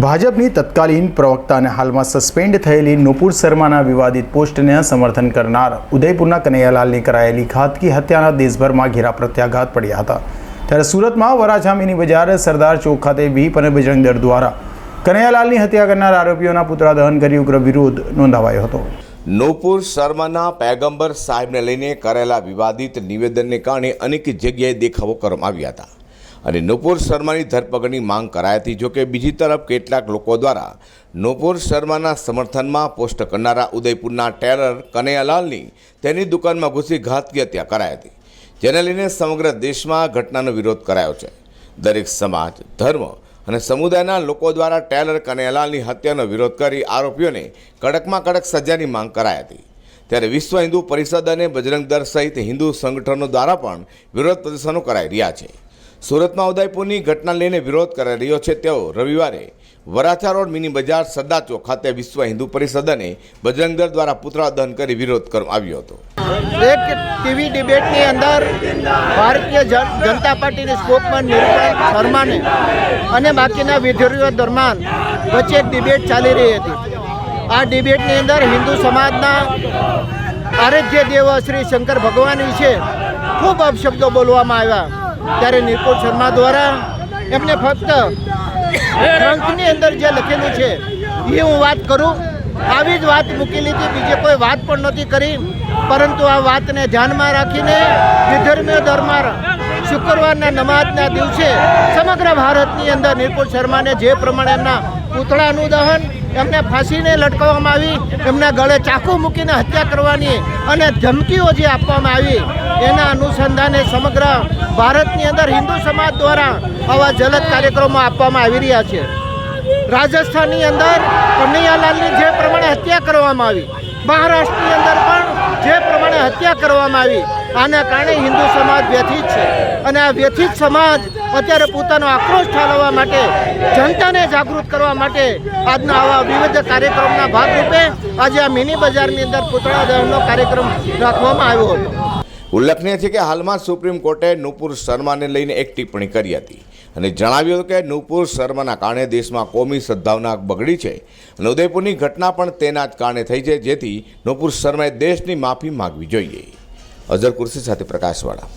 ભાજપની તત્કાલીન પ્રવક્તા અને હાલમાં સસ્પેન્ડ થયેલી નુપુર શર્માના વિવાદિત પોસ્ટને સમર્થન કરનાર ઉદયપુરના કનૈયાલાલની કરાયેલી ઘાતકી હત્યાના દેશભરમાં ઘેરા પ્રત્યાઘાત પડ્યા હતા. ત્યારે સુરતમાં વરાછામીની બજાર સરદાર ચોક ખાતે વીપ અને બજરંગ દળ દ્વારા કનૈયાલાલની હત્યા કરનાર આરોપીઓના પુતળા દહન કરી ઉગ્ર વિરોધ નોંધાવાયો હતો. નૂપુર શર્માના પૈગંબર સાહેબને લઈને કરેલા વિવાદિત નિવેદનને કારણે અનેક જગ્યાએ દેખાવો કરવામાં આવ્યા હતા. અને નુપુર શર્માની ધરપકડની માંગ કરાઈ હતી જોકે બીજી તરફ કેટલાક લોકો દ્વારા નુપુર શર્માના સમર્થનમાં પોસ્ટ કરનારા ઉદયપુરના ટેરર કનૈયાલાલની તેની દુકાનમાં ઘૂસી ઘાતકી હત્યા કરાઈ હતી જેને લઈને સમગ્ર દેશમાં ઘટનાનો વિરોધ કરાયો છે. દરેક સમાજ, ધર્મ અને સમુદાયના લોકો દ્વારા ટેલર કનૈયાલાલની હત્યાનો વિરોધ કરી આરોપીઓને કડકમાં કડક સજાની માંગ કરાઈ હતી ત્યારે વિશ્વ હિન્દુ પરિષદ અને બજરંગ દળ સહિત હિન્દુ સંગઠનો દ્વારા પણ વિરોધ પ્રદર્શનો કરાઈ રહ્યા છે. સુરતમાં ઉદયપુરની ઘટના લઈને વિરોધ કરાઈ રહ્યો છે તેઓ રવિવારે વરાછા રોડ મિની બજાર સરદાર ચોક ખાતે વિશ્વ હિન્દુ પરિષદ અને બજરંગ દળ દ્વારા પુતળા દહન કરી વિરોધ કરવામાં આવ્યો હતો. એક ટીવી ડિબેટની અંદર ભારતીય જન- જનતા પાર્ટીની સ્કોપમાં નિરૂપણ શર્માને અને બાકીના વિદ્યાર્થીઓ દરમિયાન વચ્ચે ડિબેટ ચાલી રહી હતી. આ ડિબેટની અંદર હિન્દુ સમાજના આરાધ્ય દેવ શ્રી શંકર ભગવાન વિશે ખૂબ અપશબ્દો બોલવામાં આવ્યા. ત્યારે નિપુલ શર્મા દ્વારા એમને ફક્ત ગ્રંથની અંદર જે લખેલું છે, એ હું વાત કરું. આવી જ વાત મૂકેલી હતી બીજે કોઈ વાત પણ નહોતી કરી. પરંતુ આ વાતને ધ્યાનમાં રાખીને વિધર્મીય ધર્માર શુક્રવારના નમાજના દિવસે સમગ્ર ભારતની અંદર નિર્પુલ શર્માને જે પ્રમાણે એમના પૂતળાનું દહન એમને ફાંસીને લટકાવવામાં આવી, એમના ગળે ચાકુ મૂકીને હત્યા કરવાની અને ધમકીઓ જે આપવામાં આવી, એના અનુસંધાને સમગ્ર ભારતની અંદર હિન્દુ સમાજ દ્વારા આવા જલદ કાર્યક્રમો આપવામાં આવી રહ્યા છે. રાજસ્થાનની અંદર કનૈયાલાલની જે પ્રમાણે હત્યા કરવામાં આવી, મહારાષ્ટ્રની અંદર પણ જે પ્રમાણે હત્યા કરવામાં આવી, આના કારણે હિન્દુ સમાજ વ્યથિત છે. અને આ વ્યથિત સમાજ અત્યારે પોતાનો આક્રોશ ઠાલવવા માટે, જનતાને જાગૃત કરવા માટે આજના આવા વિવિધ કાર્યક્રમના ભાગરૂપે આજે આ મિની બજારની અંદર પુતળા દહનનો કાર્યક્રમ રાખવામાં આવ્યો હતો. ઉલ્લેખનીય છે કે હાલમાં સુપ્રીમ કોર્ટે નૂપુર શર્માને લઈને એક ટિપ્પણી કરી હતી અને જણાવ્યું હતું કે નૂપુર શર્માના કારણે દેશમાં કોમી સદ્ભાવના બગડી છે અને ઉદયપુરની ઘટના પણ તેના જ કારણે થઈ છે, જેથી નૂપુર શર્માએ દેશની માફી માગવી જોઈએ. અઝર કુર્સી સાથે પ્રકાશવાળા.